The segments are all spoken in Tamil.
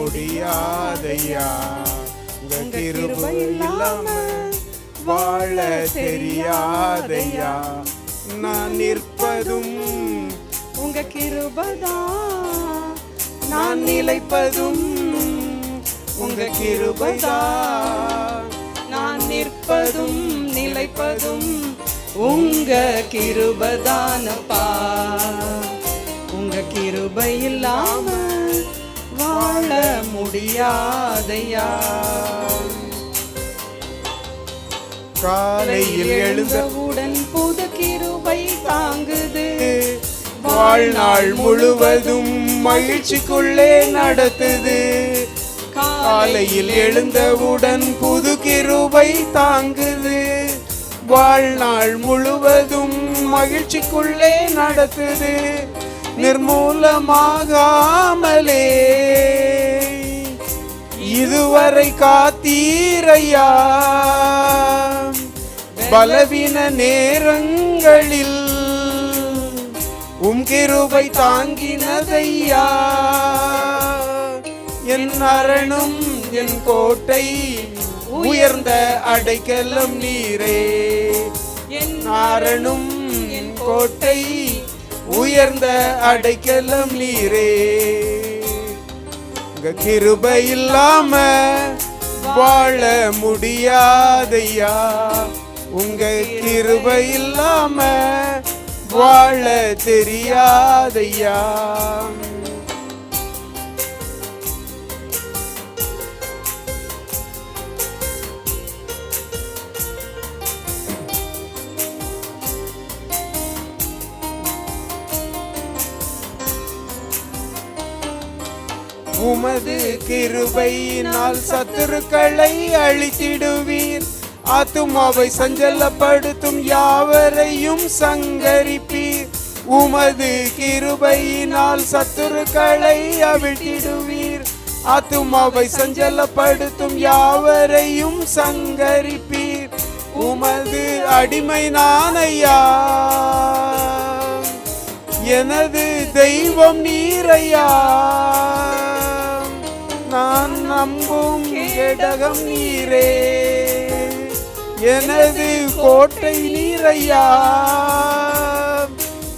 முடியாதையா? உங்க கிருபை இல்லாம வாழ தெரியாதையா? நான் நிற்பதும் உங்க கிருபதான். நான் நிலைப்பதும் உங்க கிருபைதான். நான் நிற்பதும் நிலைப்பதும் உங்க கிருபதானப்பா. உங்க கிருபை இல்லாம வாழ முடியாதையா? காலையில் எழுந்த எழுந்தவுடன் புது கிருபை தாங்குது. வாழ்நாள் முழுவதும் மகிழ்ச்சிக்குள்ளே நடத்துது. காலையில் எழுந்தவுடன் புது கிருபை தாங்குது. வாழ்நாள் முழுவதும் மகிழ்ச்சிக்குள்ளே நடத்துது. நிர்மூலமாகாமலே வரை காத்தீரையா? பலவீன நேரங்களில் உம் கிருபை தாங்கினதையா? என் அரணும் என் கோட்டை உயர்ந்த அடைக்கலம் நீரே. என் அரணும் என் கோட்டை உயர்ந்த அடைக்கலம் நீரே. உங்க கிருபை இல்லாம வாழ முடியாதையா? உங்க கிருபை இல்லாம வாழ தெரியாதையா? உமது கிருபையினால் சத்துருக்களை அழித்திடுவீர். ஆத்துமாவை சஞ்சலப்படுத்தும் யாவரையும் சங்கரிப்பீர். உமது கிருபையினால் சத்துருக்களை அவிழ்த்திடுவீர். ஆத்துமாவை சஞ்சலப்படுத்தும் யாவரையும் சங்கரிப்பீர். உமது அடிமை நானையா? எனது தெய்வம் நீரையா? நம்பும் கேடகம் நீரே. எனது கோட்டை நீரையா.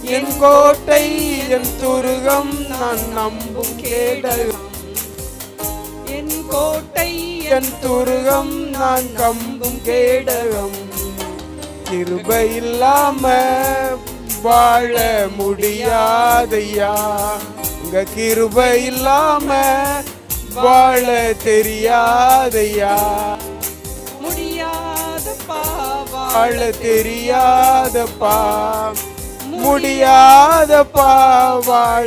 என் கோட்டை என் துருகம் நான் நம்பும் கேடகம். என் கோட்டை என் துருகம் நான் கம்பும் கேடகம். கிருபை இல்லாம வாழ முடியாதையா. உங்க கிருபை இல்லாம வாழ தெரியாதையா? முடியாத பாவா வாழ தெரியாதப்பா. முடியாதப்பா வாழ